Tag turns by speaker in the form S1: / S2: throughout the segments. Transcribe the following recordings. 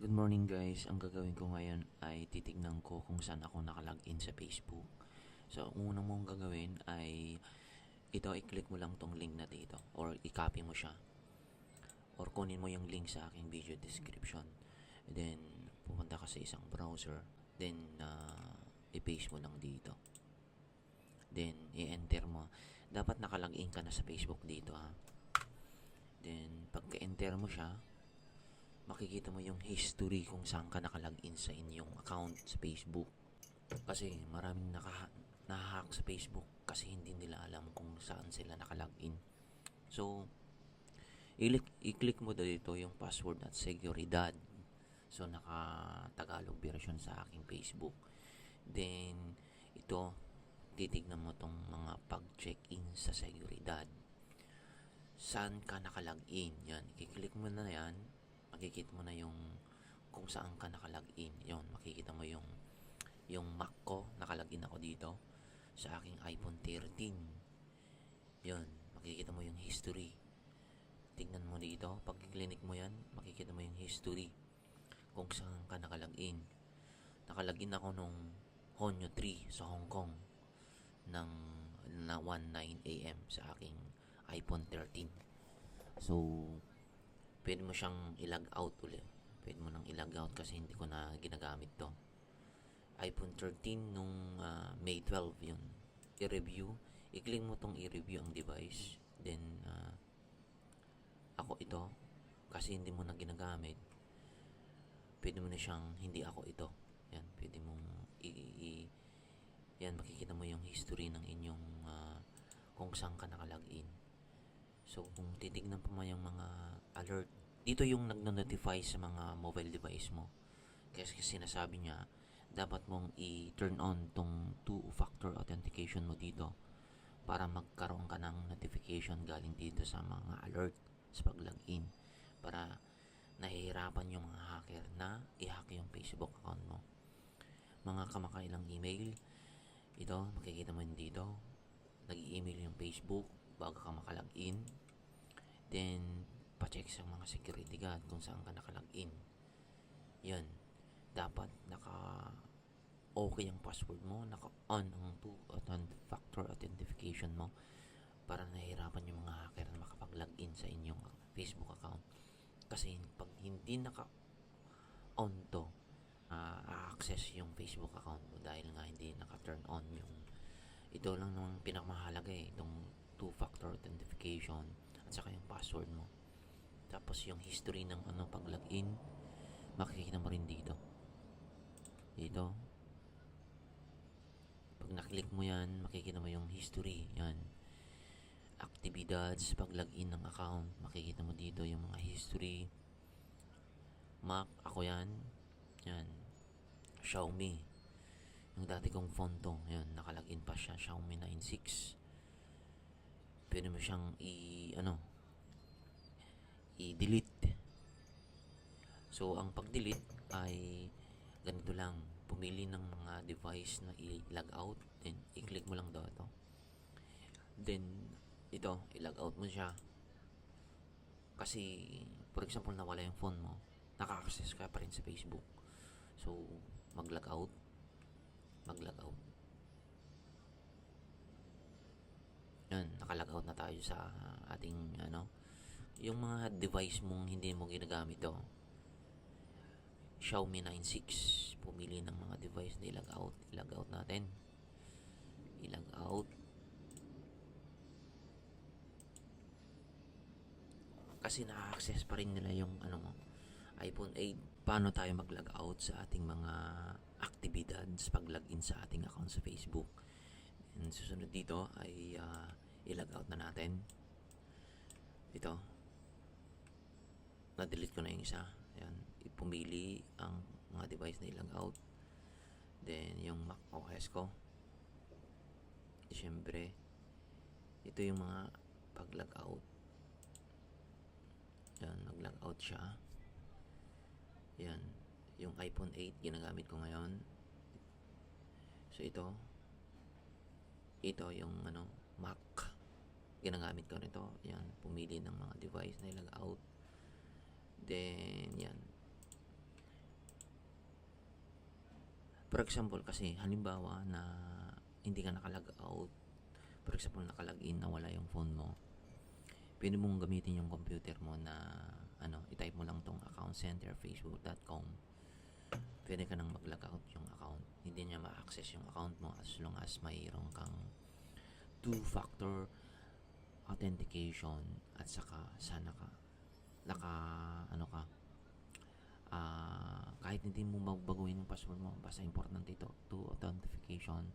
S1: Good morning guys. Ang gagawin ko ngayon ay titignan ko kung saan ako nakalagin sa Facebook. So, ang unang mong gagawin ay ito, i-click mo lang tong link na dito or i-copy mo siya or kunin mo yung link sa aking video description. Then, pumunta ka sa isang browser. Then, uh, i-paste mo lang dito. Then, i-enter mo. Dapat nakalagin ka na sa Facebook dito ha. Then, pagka-enter mo siya, makikita mo yung history kung saan ka nakalagin sa inyong account sa Facebook. Kasi maraming naka, nahahack sa Facebook kasi hindi nila alam kung saan sila nakalagin. So, i-click, mo dito yung password at seguridad. So, naka-Tagalog version sa aking Facebook. Then, ito, titignan mo tong mga pag-check-in sa seguridad. Saan ka nakalagin? Yan, i-click mo na yan makikita mo na yung kung saan ka nakalagin. Yon, makikita mo yung yung Mac ko, nakalagin ako dito sa aking iPhone 13. Yon, makikita mo yung history. Tingnan mo dito, pag clinic mo yan, makikita mo yung history kung saan ka nakalagin. Nakalagin ako nung Honyo 3 sa Hong Kong ng na 19 AM sa aking iPhone 13. So, pwede mo siyang ilag out ulit. Pwede mo nang ilag out kasi hindi ko na ginagamit to. iPhone 13 nung uh, May 12 yun. I-review. I-click mo tong i-review ang device. Then, uh, ako ito. Kasi hindi mo na ginagamit. Pwede mo na siyang hindi ako ito. Yan. Pwede mong i- i- yan, makikita mo yung history ng inyong uh, kung saan ka nakalagin. So, kung titignan pa mo yung mga alert, dito yung nagno-notify sa mga mobile device mo. Kasi sinasabi niya, dapat mong i-turn on tong two-factor authentication mo dito para magkaroon ka ng notification galing dito sa mga alert sa pag-login para nahihirapan yung mga hacker na i-hack yung Facebook account mo. Mga kamakailang email, ito, makikita mo yun dito, nag-email yung Facebook bago ka makalagin. Then, pa-check sa mga security guard kung saan ka nakalagin. Yan. Dapat naka okay ang password mo, naka-on ang two factor authentication mo para nahihirapan yung mga hacker na makapag-login sa inyong Facebook account. Kasi pag hindi naka-on to, uh, access yung Facebook account mo dahil nga hindi naka-turn on yung ito lang naman pinakamahalaga eh, itong two-factor authentication at saka yung. Tapos yung history ng ano pag login, makikita mo rin dito. Dito. Pag naklik mo yan, makikita mo yung history. Yan. Actividades, pag login ng account, makikita mo dito yung mga history. Mac, ako yan. Yan. Xiaomi. Yung dati kong phone to. Yan, nakalagin pa siya. Xiaomi 96 pwede mo siyang i ano i-delete. So ang pag-delete ay ganito lang. Pumili ng mga device na i-log out then i-click mo lang daw ito. Then ito i-log out mo siya. Kasi for example nawala yung phone mo. Naka-access ka pa rin sa Facebook. So mag-log out. Mag-log out. Yan, nakalog out na tayo sa ating ano, yung mga device mong hindi mo ginagamit to. Xiaomi 96, pumili ng mga device na ilag out, ilag out natin. Ilag out. Kasi na-access pa rin nila yung ano mo, iPhone 8. Paano tayo mag-log out sa ating mga activities pag login sa ating account sa Facebook? And susunod dito ay uh, i-log out na natin. Ito. Na-delete ko na yung isa. Ayan. Ipumili ang mga device na i-log out. Then, yung Mac OS ko. Siyempre, ito yung mga pag-log out. Yan, nag-log out siya. Yan. Yung iPhone 8, ginagamit ko ngayon. So, ito, ito yung ano Mac ginagamit ko nito yan pumili ng mga device na ilag out then yan For example, kasi halimbawa na hindi ka nakalag out, for example, nakalag in na wala yung phone mo, pwede mong gamitin yung computer mo na ano, i-type mo lang tong account center facebook.com pwede ka nang mag-log out yung account. Hindi niya ma-access yung account mo as long as mayroon kang two-factor authentication at saka sana ka naka ano ka ah kahit hindi mo magbaguhin yung password mo basta important ito two authentication.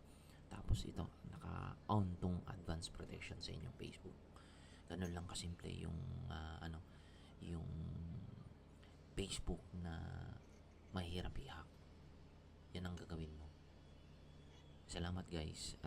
S1: Tapos ito naka on tong advanced protection sa inyong Facebook. Ganun lang kasimple yung ah, ano yung Facebook na mahirap i-hack. Yan ang gagawin mo. Salamat guys